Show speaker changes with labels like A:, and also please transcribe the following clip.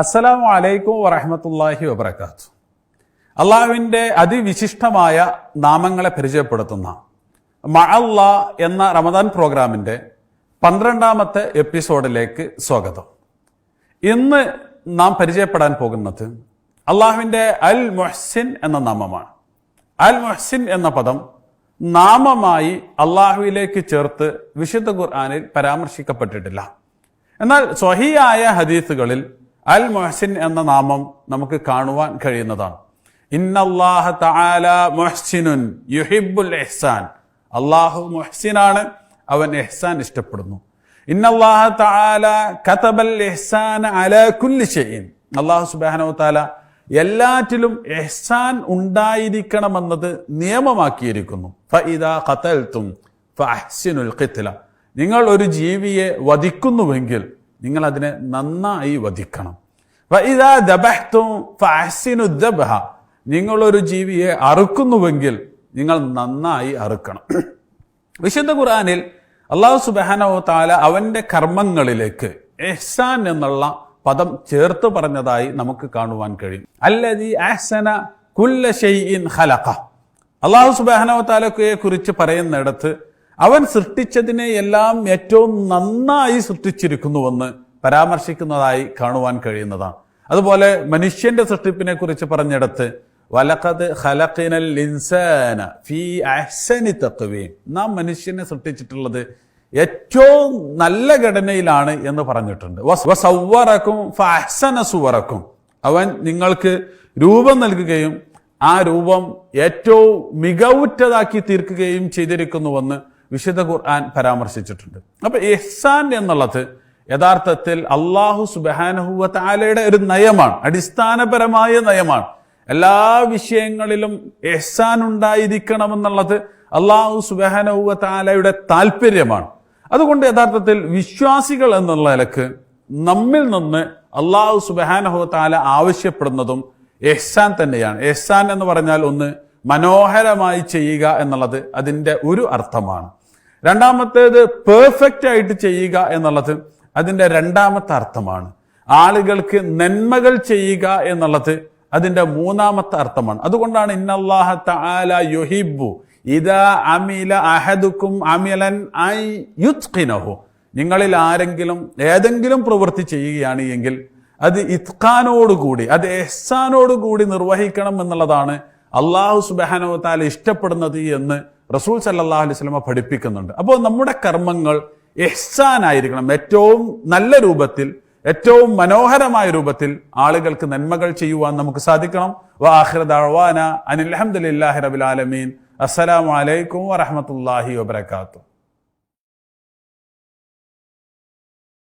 A: അസ്സലാമു വലൈക്കും വറഹമത്തല്ലാഹി വബർക്കാത്തു അള്ളാഹുവിന്റെ അതിവിശിഷ്ടമായ നാമങ്ങളെ പരിചയപ്പെടുത്തുന്ന മഅല്ല എന്ന റമദാൻ പ്രോഗ്രാമിന്റെ പന്ത്രണ്ടാമത്തെ എപ്പിസോഡിലേക്ക് സ്വാഗതം. ഇന്ന് നാം പരിചയപ്പെടാൻ പോകുന്നത് അള്ളാഹുവിന്റെ അൽ മൊഹ്സിൻ എന്ന നാമമാണ്. അൽ മൊഹ്സിൻ എന്ന പദം നാമമായി അള്ളാഹുവിലേക്ക് ചേർത്ത് വിശുദ്ധ ഖുർആാനിൽ പരാമർശിക്കപ്പെട്ടിട്ടില്ല. എന്നാൽ സ്വഹിയായ ഹദീസുകളിൽ അൽ മുഹ്സിൻ എന്ന നാമം നമുക്ക് കാണുവാൻ കഴിയുന്നതാണ്. ഇന്നല്ലാഹ തആല മൊഹ്സിനുൻ യുഹിബ്ബുൽ എഹ്സാൻ അള്ളാഹു മുഹ്സിനാണ് അവൻ എഹ്സാൻ ഇഷ്ടപ്പെടുന്നു. ഇന്നല്ലാഹ തആല കതബൽ എഹ്സാൻ അല കുല്ലി ഷൈഇൻ. അള്ളാഹു സുബ്ഹാനഹു തആല എല്ലാറ്റിലും എഹ്സാൻ ഉണ്ടായിരിക്കണമെന്നത് നിയമമാക്കിയിരിക്കുന്നു. ഫഇദാ ഖതൽതും ഫഅഹ്സിനുൽ ഖിത്ല. നിങ്ങൾ ഒരു ജീവിയെ വധിക്കുന്നുവെങ്കിൽ നിങ്ങൾ അതിനെ നന്നായി വധിക്കണം. നിങ്ങളൊരു ജീവിയെ അറുക്കുന്നുവെങ്കിൽ നിങ്ങൾ നന്നായി അറുക്കണം. വിശുദ്ധ ഖുർആനിൽ അള്ളാഹു സുബാനോ താല അവന്റെ കർമ്മങ്ങളിലേക്ക് എഹ്സാൻ എന്നുള്ള പദം ചേർത്ത് പറഞ്ഞതായി നമുക്ക് കാണുവാൻ കഴിയും. അല്ലതി അഹ്സന കുല്ല ഷെയ്ഇൻ ഹലഖ അള്ളാഹു സുബാനോ താലയെ കുറിച്ച് പറയുന്നിടത്ത് അവൻ സൃഷ്ടിച്ചതിനെ എല്ലാം ഏറ്റവും നന്നായി സൃഷ്ടിച്ചിരിക്കുന്നുവെന്ന് പരാമർശിക്കുന്നതായി കാണുവാൻ കഴിയുന്നതാണ് അതുപോലെ മനുഷ്യന്റെ സൃഷ്ടിപ്പിനെ കുറിച്ച് പറഞ്ഞിടത്ത് വലക്കത് ഖലഖിനൽ ഇൻസാന ഫീ അഹ്സനി തഖ്വീം നാം മനുഷ്യനെ സൃഷ്ടിച്ചിട്ടുള്ളത് ഏറ്റവും നല്ല ഘടനയിലാണ് എന്ന് പറഞ്ഞിട്ടുണ്ട്. സൗവറക്കും ഫഹ്സന സുവറക്കും. അവൻ നിങ്ങൾക്ക് രൂപം നൽകുകയും ആ രൂപം ഏറ്റവും മികവുറ്റതാക്കി തീർക്കുകയും ചെയ്തിരിക്കുന്നുവെന്ന് വിശുദ്ധ ഖുർആൻ പരാമർശിച്ചിട്ടുണ്ട്. അപ്പൊ എഹ്സാൻ എന്നുള്ളത് യഥാർത്ഥത്തിൽ അള്ളാഹു സുബാനഹുവ താലയുടെ ഒരു നയമാണ് അടിസ്ഥാനപരമായ നയമാണ്. എല്ലാ വിഷയങ്ങളിലും എഹ്സാൻ ഉണ്ടായിരിക്കണമെന്നുള്ളത് അള്ളാഹു സുബാനഹുവ താലയുടെ താല്പര്യമാണ് അതുകൊണ്ട് യഥാർത്ഥത്തിൽ വിശ്വാസികൾ എന്നുള്ള നിലയ്ക്ക് നമ്മിൽ നിന്ന് അള്ളാഹു സുബാനഹുവ താല ആവശ്യപ്പെടുന്നതും എഹ്സാൻ തന്നെയാണ്. എഹ്സാൻ എന്ന് പറഞ്ഞാൽ ഒന്ന് മനോഹരമായി ചെയ്യുക എന്നുള്ളത് അതിന്റെ ഒരു അർത്ഥമാണ്. രണ്ടാമത്തേത് പെർഫെക്റ്റ് ആയിട്ട് ചെയ്യുക എന്നുള്ളത് അതിന്റെ രണ്ടാമത്തെ അർത്ഥമാണ്. ആളുകൾക്ക് നന്മകൾ ചെയ്യുക എന്നുള്ളത് അതിന്റെ മൂന്നാമത്തെ അർത്ഥമാണ്. അതുകൊണ്ടാണ് ഇന്നല്ലാഹ തആല യുഹിബ്ബു ഇദാ അമില അഹദുക്കും അമിലൻ ഐ യുത്ഖിനഹു. നിങ്ങളിൽ ആരെങ്കിലും ഏതെങ്കിലും പ്രവൃത്തി ചെയ്യുകയാണ് എങ്കിൽ അത് ഇത്ഖാനോടുകൂടി അത് എഹ്സാനോടുകൂടി നിർവഹിക്കണം എന്നുള്ളതാണ് അള്ളാഹു സുബാനോ താല ഇഷ്ടപ്പെടുന്നത് എന്ന് റസൂൽ സല്ലാ അലൈഹി സ്വലമ പഠിപ്പിക്കുന്നുണ്ട്. അപ്പോൾ നമ്മുടെ കർമ്മങ്ങൾ എഹ്സാനായിരിക്കണം. ഏറ്റവും നല്ല രൂപത്തിൽ ഏറ്റവും മനോഹരമായ രൂപത്തിൽ ആളുകൾക്ക് നന്മകൾ ചെയ്യുവാൻ നമുക്ക് സാധിക്കണം. വാഹിറദാന അനിൽ അഹമ്മദില്ലാഹി അസ്സലാമലൈക്കും വറഹമത്തല്ലാഹി വബർക്കാത്തു